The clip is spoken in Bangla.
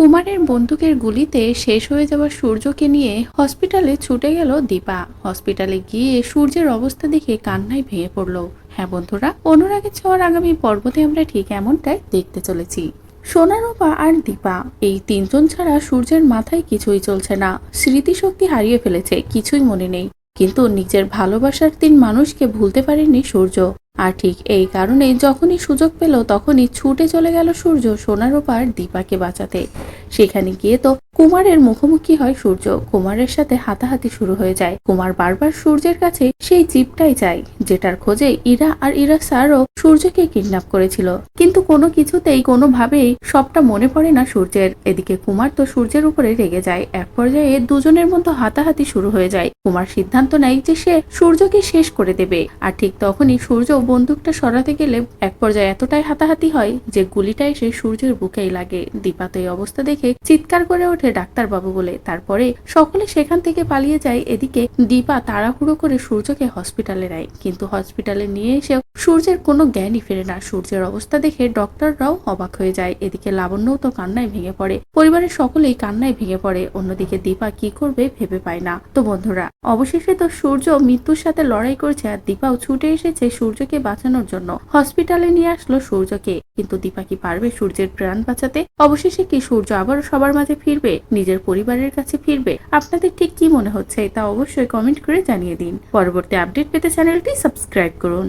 কুমারের বন্দুকের গুলিতে শেষ হয়ে যাওয়া সূর্যকে নিয়ে হসপিটালে ছুটে গেল দীপা। হসপিটালে গিয়ে সূর্যের অবস্থা দেখে কান্নায় ভেঙে পড়ল। হ্যাঁ বন্ধুরা অনুরাগের ছোঁয়ার আগামী পর্বতে আমরা ঠিক এমনটাই দেখতে চলেছি। সোনারূপা আর দীপা, এই তিনজন ছাড়া সূর্যের মাথায় কিছুই চলছে না। স্মৃতিশক্তি হারিয়ে ফেলেছে, কিছুই মনে নেই। কিন্তু নিজের ভালোবাসার তিন মানুষকে ভুলতে পারেনি সূর্য। আর ঠিক এই কারণে যখনই সুযোগ পেল, তখনই ছুটে চলে গেল সূর্য সোনার ওপার দীপাকে বাঁচাতে। সেখানে গিয়ে তো কুমারের মুখোমুখি হয় সূর্য। কুমারের সাথে হাতাহাতি শুরু হয়ে যায়। কুমার বারবার সূর্যের কাছে সেই জীবটাই চায়। যেটার খোঁজে ইরা আর ইরা স্যারও সূর্যকে কিডন্যাপ করেছিল। কিন্তু কোনো কিছুতেই, কোনোভাবেই সবটা মনে পড়ে না সূর্যের। এদিকে কুমার তো সূর্যের উপরে রেগে যায়। এক পর্যায়ে দুজনের মধ্যে হাতাহাতি শুরু হয়ে যায়। কুমার সিদ্ধান্ত নেয় যে সে সূর্যকে শেষ করে দেবে। আর ঠিক তখনই সূর্য বন্দুকটা সরাতে গেলে এক পর্যায়ে এতটাই হাতাহাতি হয় যে গুলিটা এসে সূর্যের বুকেই লাগে। দীপা তো এই অবস্থা দেখে চিৎকার করে ওঠে ডাক্তারবাবু বলে। তারপরে সকলে সেখান থেকে পালিয়ে যায়। এদিকে দীপা তাড়াহুড়ো করে সূর্যকে হসপিটালে নেয়। কিন্তু হসপিটালে নিয়ে এসে সূর্যের কোনো জ্ঞানই ফেরে না। সূর্যের অবস্থা দেখে ডক্টররাও অবাক হয়ে যায়। এদিকে লাবণ্যও তো কান্নায় ভেঙে পড়ে। পরিবারের সকলেই কান্নায় ভেঙে পড়ে। অন্যদিকে দীপা কি করবে ভেবে পায় না। তো বন্ধুরা, অবশেষে তো সূর্য মৃত্যুর সাথে লড়াই করছে আর দীপাও ছুটে এসেছে সূর্যকে বাঁচানোর জন্য। হসপিটালে নিয়ে আসলো সূর্যকে। কিন্তু দীপা কি পারবে সূর্যের প্রাণ বাঁচাতে? অবশেষে কি সূর্য আবারও সবার মাঝে ফিরবে? নিজের পরিবারের কাছে ফিরবে? আপনাদের ঠিক কি মনে হচ্ছে তা অবশ্যই কমেন্ট করে জানিয়ে দিন। পরবর্তী আপডেট পেতে চ্যানেলটি সাবস্ক্রাইব করুন।